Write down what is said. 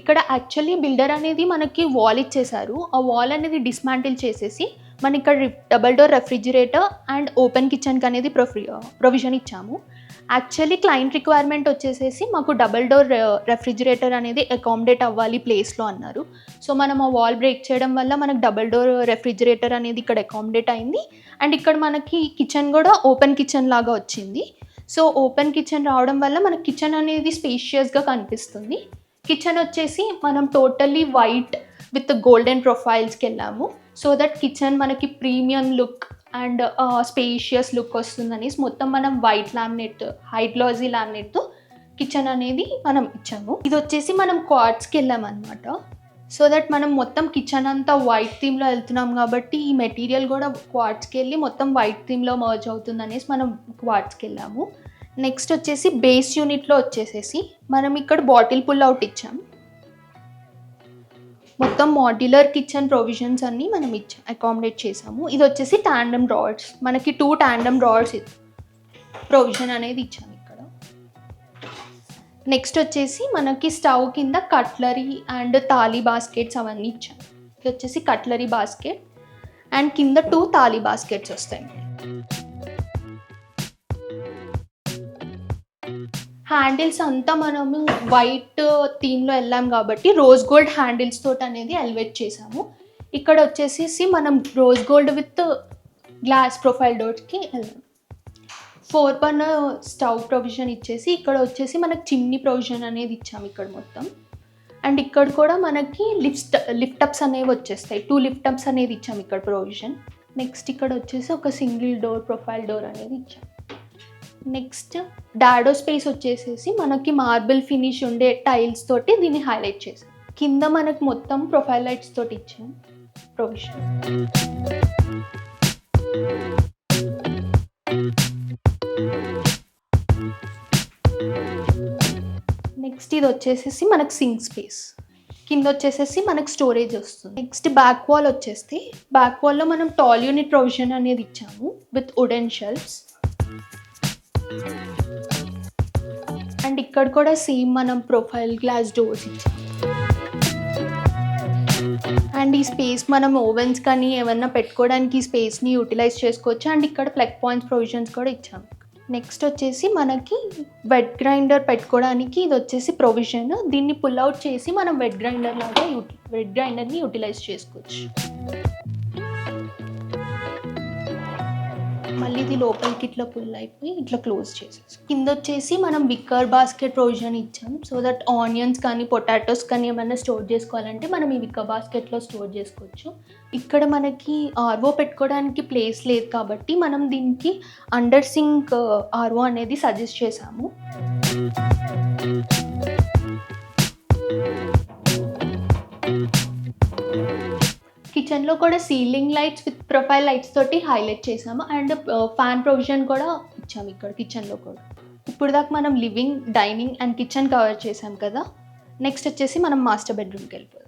ఇక్కడ actually builder అనేది మనకి వాల్ ఇచ్చేసారు ఆ వాల్ అనేది డిస్మాంటిల్ చేసేసి మన ఇక్కడ double door refrigerator and open కిచెన్కి అనేది ప్రొఫి ప్రొవిజన్ ఇచ్చాము. యాక్చువల్లీ క్లయింట్ రిక్వైర్మెంట్ వచ్చేసేసి మాకు డబల్ డోర్ రెఫ్రిజిరేటర్ అనేది అకామిడేట్ అవ్వాలి ప్లేస్లో అన్నారు. సో మనం ఆ వాల్ బ్రేక్ చేయడం వల్ల మనకు డబల్ డోర్ రెఫ్రిజిరేటర్ అనేది ఇక్కడ అకామిడేట్ అయింది. అండ్ ఇక్కడ మనకి కిచెన్ కూడా ఓపెన్ కిచెన్ లాగా వచ్చింది. సో ఓపెన్ కిచెన్ రావడం వల్ల మనకి కిచెన్ అనేది స్పేషియస్గా కనిపిస్తుంది. కిచెన్ వచ్చేసి మనం టోటల్లీ వైట్ విత్ గోల్డెన్ ప్రొఫైల్స్కి వెళ్ళాము. సో దట్ కిచెన్ మనకి premium look and spacious look వస్తుందని మొత్తం మనం వైట్ లామినేట్ హైడ్లాజీ లామినేట్తో కిచెన్ అనేది మనం ఇచ్చాము. ఇది వచ్చేసి మనం క్వార్ట్స్కి వెళ్ళామన్నమాట. సో దట్ మనం మొత్తం కిచెన్ అంతా వైట్ థీమ్లో వెళ్తున్నాం కాబట్టి ఈ మెటీరియల్ కూడా క్వార్ట్స్కి వెళ్ళి మొత్తం వైట్ థీమ్లో మర్జ్ అవుతుంది అనేసి మనం క్వార్ట్స్కి వెళ్ళాము. నెక్స్ట్ వచ్చేసి బేస్ యూనిట్లో వచ్చేసేసి మనం ఇక్కడ బాటిల్ పుల్ అవుట్ ఇచ్చాం. మొత్తం మాడ్యులర్ కిచెన్ ప్రొవిజన్స్ అన్నీ మనం ఇచ్చాం అకామిడేట్ చేసాము. ఇది వచ్చేసి టాండమ్ డ్రావర్స్ మనకి టూ టాండమ్ డ్రావర్స్ ప్రొవిజన్ అనేది ఇచ్చాము ఇక్కడ. నెక్స్ట్ వచ్చేసి మనకి స్టవ్ కింద కట్లరీ అండ్ తాళీ బాస్కెట్స్ అవన్నీ ఇచ్చాం. ఇది వచ్చేసి కట్లరీ బాస్కెట్ అండ్ కింద టూ తాళీ బాస్కెట్స్ వస్తాయి. హ్యాండిల్స్ అంతా మనము వైట్ థీమ్లో వెళ్ళాం కాబట్టి రోజ్ గోల్డ్ హ్యాండిల్స్ తోటి అనేది ఎలివేట్ చేసాము ఇక్కడ వచ్చేసి మనం rose gold with glass profile డోర్స్కి వెళ్ళాము ఫోర్ పన్ స్టవ్ ప్రొవిజన్ ఇచ్చేసి ఇక్కడ వచ్చేసి మనకి చిమ్నీ ప్రొవిజన్ అనేది ఇచ్చాము ఇక్కడ మొత్తం. అండ్ ఇక్కడ కూడా మనకి లిఫ్ట్ లిఫ్టప్స్ అనేవి వచ్చేస్తాయి. టూ లిఫ్టప్స్ అనేది ఇచ్చాము ఇక్కడ ప్రొవిజన్. నెక్స్ట్ ఇక్కడ వచ్చేసి ఒక సింగిల్ డోర్ ప్రొఫైల్ డోర్ అనేది ఇచ్చాము నెక్స్ట్ డాడో స్పేస్ వచ్చేసేసి మనకి మార్బుల్ ఫినిష్ ఉండే టైల్స్ తోటి దీన్ని హైలైట్ చేసాం కింద మనకు మొత్తం ప్రొఫైల్ లైట్స్ తోటి ఇచ్చాం. ప్రొవిజన్ నెక్స్ట్ ఇది వచ్చేసేసి మనకు సింక్ స్పేస్ కింద వచ్చేసేసి మనకు స్టోరేజ్ వస్తుంది. నెక్స్ట్ బ్యాక్ వాల్ వచ్చేస్తే బ్యాక్ వాల్లో మనం టాల్ యూనిట్ ప్రొవిజన్ అనేది ఇచ్చాము విత్ వుడెన్ షెల్ఫ్స్ అండ్ ఇక్కడ కూడా సేమ్ మనం ప్రొఫైల్ గ్లాస్ డోర్స్ ఇచ్చాం. అండ్ ఈ స్పేస్ మనం ఓవెన్స్ కానీ ఏమన్నా పెట్టుకోవడానికి ఈ స్పేస్ని యూటిలైజ్ చేసుకోవచ్చు. అండ్ ఇక్కడ ప్లగ్ పాయింట్స్ ప్రొవిజన్స్ కూడా ఇచ్చాం. నెక్స్ట్ వచ్చేసి మనకి వెట్ గ్రైండర్ పెట్టుకోవడానికి ఇది వచ్చేసి ప్రొవిజన్ దీన్ని పుల్ అవుట్ చేసి మనం వెట్ గ్రైండర్ లాగా యూటి వెట్ గ్రైండర్ని యూటిలైజ్ చేసుకోవచ్చు. మళ్ళీ ఇది లోపలికి ఇట్లా పుల్ అయిపోయి ఇట్లా క్లోజ్ చేసేసి కింద వచ్చేసి మనం విక్కర్ బాస్కెట్ ప్రొవిజన్ ఇచ్చాం. సో దట్ ఆనియన్స్ కానీ పొటాటోస్ కానీ ఏమైనా స్టోర్ చేసుకోవాలంటే మనం ఈ విక్కర్ బాస్కెట్లో స్టోర్ చేసుకోవచ్చు. ఇక్కడ మనకి ఆర్వో పెట్టుకోవడానికి ప్లేస్ లేదు కాబట్టి మనం దీనికి అండర్ సింక్ ఆర్వో అనేది సజెస్ట్ చేసాము. కిచెన్లో కూడా ceiling lights with profile lights తోటి హైలైట్ చేసాము అండ్ ఫ్యాన్ ప్రొవిజన్ కూడా ఇచ్చాము ఇక్కడ కిచెన్లో కూడా. ఇప్పుడు దాకా మనం living dining and kitchen cover చేసాం కదా. నెక్స్ట్ వచ్చేసి మనం మాస్టర్ బెడ్రూమ్కి వెళ్ళిపోదాం.